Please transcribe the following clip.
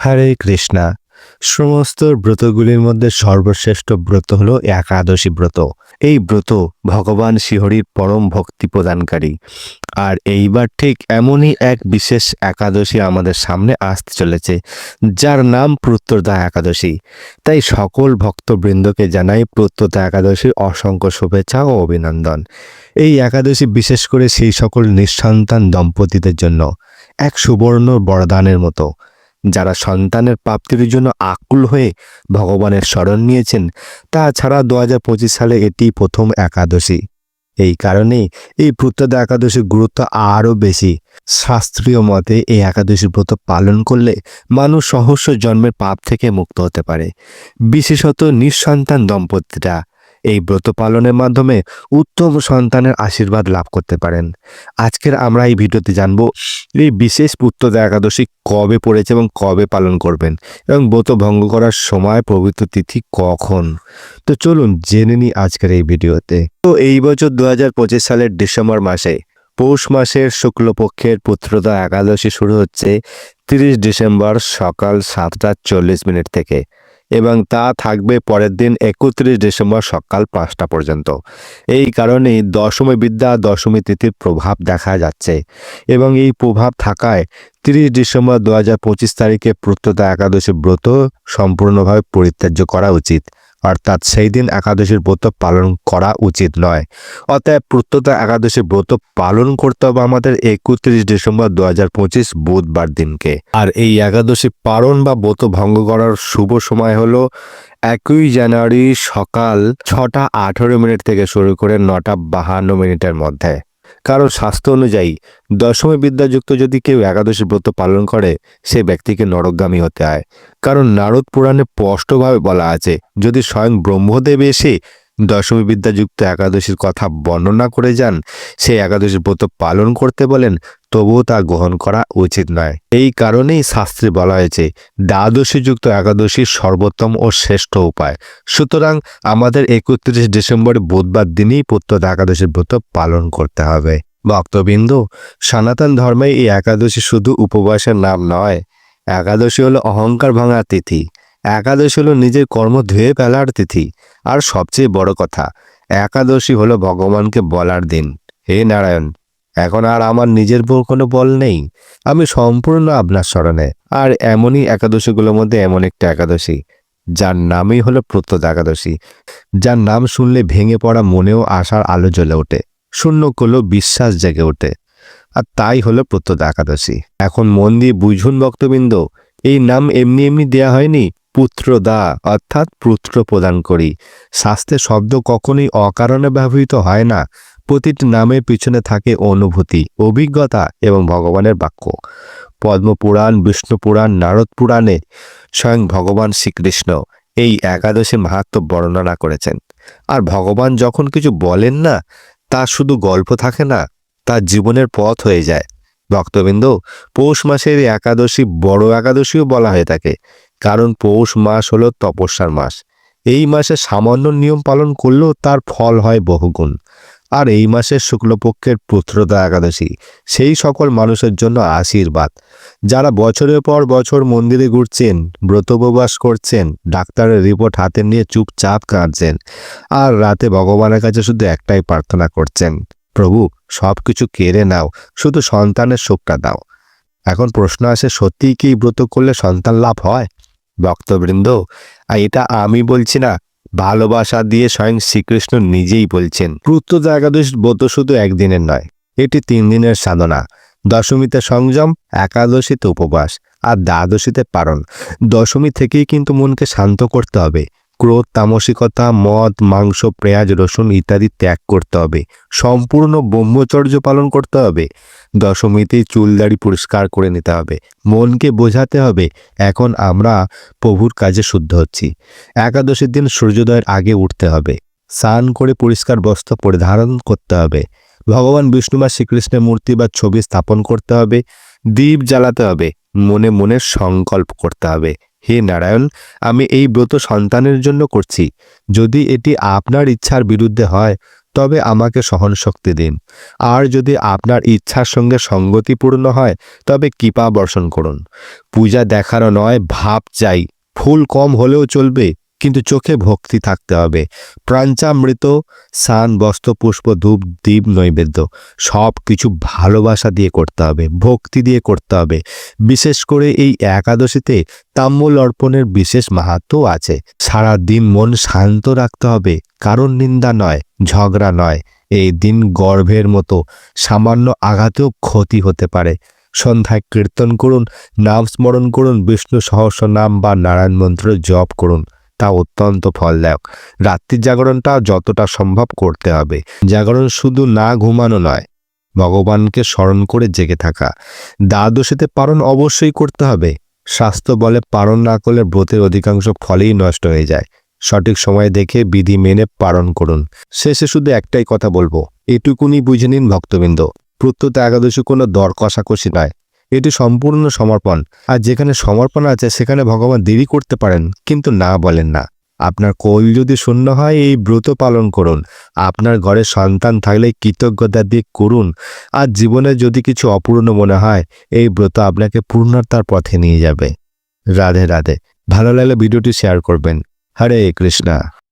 হরে কৃষ্ণা। সমস্ত ব্রতগুলির মধ্যে সর্বশ্রেষ্ঠ ব্রত হলো একাদশী ব্রত। এই ব্রত ভগবান শিহরির পরম ভক্তি প্রদানকারী। আর এইবার ঠিক এমনই এক বিশেষ একাদশী আমাদের সামনে আসতে চলেছে, যার নাম প্রত্যর্দা একাদশী। তাই সকল ভক্তবৃন্দকে জানাই প্রত্যর্দা একাদশীর অসংখ্য শুভেচ্ছা ও অভিনন্দন। এই একাদশী বিশেষ করে সেই সকল নিঃসন্তান দম্পতিদের জন্য, এক সুবর্ণ বরদানের মতো। যারা সন্তানের প্রাপ্তির জন্য আকুল হয়ে ভগবানের স্মরণ নিয়েছেন, তাছাড়া দু হাজার পঁচিশ সালে এটি প্রথম একাদশী। এই কারণেই এই প্রত্যেক একাদশীর গুরুত্ব আরও বেশি। শাস্ত্রীয় মতে এই একাদশী ব্রত পালন করলে মানুষ সহস্র জন্মের পাপ থেকে মুক্ত হতে পারে। বিশেষত নিঃসন্তান দম্পতিরা। এই ব্রত পালনের মাধ্যমে উত্তম সন্তানের আশীর্বাদ লাভ করতে পারেন। আজকের আমরা এই ভিডিওতে জানব এই বিশেষ পুত্রদা একাদশী কবে পড়েছে এবং কবে পালন করবেন এবং ব্রত ভঙ্গ করার সময় পবিত্র তিথি কখন? তো চলুন জেনে নিই আজকের এই ভিডিওতে। তো এই বছর দু পঁচিশ সালের ডিসেম্বর মাসে পৌষ মাসের শুক্লপক্ষের পুত্রদা একাদশী শুরু হচ্ছে তিরিশ ডিসেম্বর সকাল সাতটা চল্লিশ মিনিট থেকে। এবং তা থাকবে পরের দিন একত্রিশ ডিসেম্বর সকাল পাঁচটা পর্যন্ত। এই কারণেই দশমী বিদ্যা, দশমী তিথির প্রভাব দেখা যাচ্ছে এবং এই প্রভাব থাকায় তিরিশ ডিসেম্বর দু হাজার পঁচিশ তারিখে প্রত্যতা একাদশী ব্রত সম্পূর্ণভাবে পরিত্যাজ্য করা উচিত। অর্থাৎ সেই দিন একাদশীর ব্রত পালন করা উচিত নয়। অতএব প্রত্যতা একাদশী ব্রত পালন করতে হবে আমাদের একত্রিশ ডিসেম্বর দু হাজার পঁচিশ বুধবার দিনকে। আর এই একাদশী পালন বা ব্রত ভঙ্গ করার শুভ সময় হলো একই জানুয়ারি সকাল ছটা আঠেরো মিনিট থেকে শুরু করে নটা বাহান্ন মিনিটের মধ্যে। কারণ স্বাস্থ্য অনুযায়ী দশমী বিদ্যাযুক্ত যদি কেউ একাদশী ব্রত পালন করে, সে ব্যক্তিকে নরকগামী হতে হয়। কারণ নারদ পুরাণে স্পষ্টভাবে বলা আছে, যদি স্বয়ং ব্রহ্মদেব এসে দশমী বিদ্যাযুক্ত একাদশীর কথা বর্ণনা করে যান, সে একাদশী ব্রত পালন করতে বলেন তবুও তা গ্রহণ করা উচিত নয়। এই কারণেই শাস্ত্রে বলা হয়েছে, দ্বাদশীযুক্ত একাদশীর সর্বোত্তম ও শ্রেষ্ঠ উপায়। সুতরাং আমাদের একত্রিশ ডিসেম্বর বুধবার দিনই প্রত্যেক একাদশীর ব্রত পালন করতে হবে। ভক্তবিন্দু, সনাতন ধর্মে এই একাদশী শুধু উপবাসের নাম নয়। একাদশী হলো অহংকার ভাঙার তিথি। একাদশী হলো নিজের কর্ম ধুয়ে ফেলার তিথি। আর সবচেয়ে বড় কথা, একাদশী হলো ভগবানকে বলার দিন। হে নারায়ণ এখন আর আমার নিজের উপর কোনো বল নেই। আমি সম্পূর্ণ আপনার স্মরণে। আর এমনই একাদশীগুলোর মধ্যে এমন একটা একাদশী, যার নামই হলো প্রত্যত একাদশী। যার নাম শুনলে ভেঙে পড়া মনেও আশার আলো জ্বলে ওঠে, শূন্য করলেও বিশ্বাস জেগে ওঠে। আর তাই হলো প্রত্যত একাদশী। এখন মন দিয়ে বুঝুন ভক্তবৃন্দ, এই নাম এমনি এমনি দেয়া হয়নি, পুত্রদা, অর্থাৎ পুত্র প্রদান করি। শাস্ত্রে শব্দ কখনোই অকারণে ব্যবহৃত হয় না। প্রতিটি নামের পিছনে থাকে অনুভূতি, অভিজ্ঞতা এবং ভগবানের বাক্য। পদ্মপুরাণ বিষ্ণু পুরাণ নারদ পুরাণে স্বয়ং ভগবান শ্রীকৃষ্ণ এই একাদশী মাহাত্ম বর্ণনা করেছেন। আর ভগবান যখন কিছু বলেন না, তা শুধু গল্প থাকে না তার জীবনের পথ হয়ে যায়। ভক্তবৃন্দ, পৌষ মাসের একাদশী বড় একাদশীও বলা হয়ে থাকে, কারণ পৌষ মাস হলো তপস্যার মাস। এই মাসে সামান্য নিয়ম পালন করলেও তার ফল হয় বহুগুণ। আর এই মাসের শুক্লপক্ষের পুত্রতা একাদশী। সেই সকল মানুষের জন্য আশীর্বাদ। যারা বছরের পর বছর মন্দিরে ঘুরছেন ব্রতোপবাস করছেন, ডাক্তারের রিপোর্ট হাতে নিয়ে চুপচাপ কাঁদছেন আর রাতে ভগবানের কাছে শুধু একটাই প্রার্থনা করছেন, প্রভু সব কিছু কেড়ে নাও, শুধু সন্তানের সুখটা দাও। এখন প্রশ্ন আসে, সত্যিই কি ব্রত করলে সন্তান লাভ হয়? ভক্তবৃন্দ এটা আমি বলছি না ভালোবাসা দিয়ে স্বয়ং শ্রীকৃষ্ণ নিজেই বলছেন প্রত্যুত একাদশ ব্রত শুধু একদিনের নয়, এটি তিন দিনের সাধনা। দশমীতে সংযম, একাদশীতে উপবাস আর দ্বাদশীতে পারণ। দশমী থেকেই কিন্তু মনকে শান্ত করতে হবে। ক্রোধ, তামসিকতা, মদ, মাংস, পেঁয়াজ, রসুন ইত্যাদি ত্যাগ করতে হবে। সম্পূর্ণ ব্রহ্মচর্য পালন করতে হবে। দশমীতেই চুলদাড়ি পরিষ্কার করে নিতে হবে। মনকে বোঝাতে হবে, এখন আমরা প্রভুর কাজে শুদ্ধ হচ্ছি। একাদশীর দিন সূর্যোদয়ের আগে উঠতে হবে। স্নান করে পরিষ্কার বস্ত্র পরিধারণ করতে হবে। ভগবান বিষ্ণু বা শ্রীকৃষ্ণের মূর্তি বা ছবি স্থাপন করতে হবে। দীপ জ্বালাতে হবে। মনে মনে সংকল্প করতে হবে। হে নারায়ণ, আমি এই ব্রত সন্তানের জন্য করছি। যদি এটি আপনার ইচ্ছার বিরুদ্ধে হয়, তবে আমাকে সহন শক্তি দিন। আর যদি আপনার ইচ্ছার সঙ্গে সঙ্গতিপূর্ণ হয়, তবে কৃপা বর্ষণ করুন। পূজা দেখানো নয়, ভাব চাই। ফুল কম হলেও চলবে। কিন্তু চোখে ভক্তি থাকতে হবে। প্রাঞ্চামৃত সান বস্ত্র, পুষ্প, ধূপ দ্বীপ নৈবেদ্য সব কিছু ভালোবাসা দিয়ে করতে হবে, ভক্তি দিয়ে করতে হবে। বিশেষ করে এই একাদশীতে তাম্বুল অর্পণের বিশেষ মাহাত্ম আছে। সারা দিন মন শান্ত রাখতে হবে, কারণ নিন্দা নয়, ঝগড়া নয়। এই দিন গর্ভের মতো সামান্য আঘাতেও ক্ষতি হতে পারে। সন্ধ্যায় কীর্তন করুন, নাম স্মরণ করুন, বিষ্ণু সহস্র নাম বা নারায়ণ মন্ত্র জপ করুন। তা অত্যন্ত ফলদায়ক। রাত্রির জাগরণটা যতটা সম্ভব করতে হবে। জাগরণ শুধু না ঘুমানো নয়, ভগবানকে স্মরণ করে জেগে থাকা। দ্বাদশীতে পালন অবশ্যই করতে হবে। স্বাস্থ্য বলে পালন না করলে ব্রতের অধিকাংশ ফলেই নষ্ট হয়ে যায়। সঠিক সময় দেখে বিধি মেনে পালন করুন। শেষে শুধু একটাই কথা বলব, এটুকুনি বুঝে নিন ভক্তবৃন্দ। প্রত্যুত একাদশী কোনো দর কষাকষি নয়। এটি সম্পূর্ণ সমর্পণ। আর যেখানে সমর্পণ আছে, সেখানে ভগবান দেরি করতে পারেন, কিন্তু না বলেন না। আপনার কোল যদি শূন্য হয়, এই ব্রত পালন করুন। আপনার ঘরে সন্তান থাকলে কৃতজ্ঞতা দিয়ে করুন। আর জীবনে যদি কিছু অপূর্ণ মনে হয়, এই ব্রত আপনাকে পূর্ণতার পথে নিয়ে যাবে। রাধে রাধে। ভালো লাগলে ভিডিওটি শেয়ার করবেন। হরে কৃষ্ণা।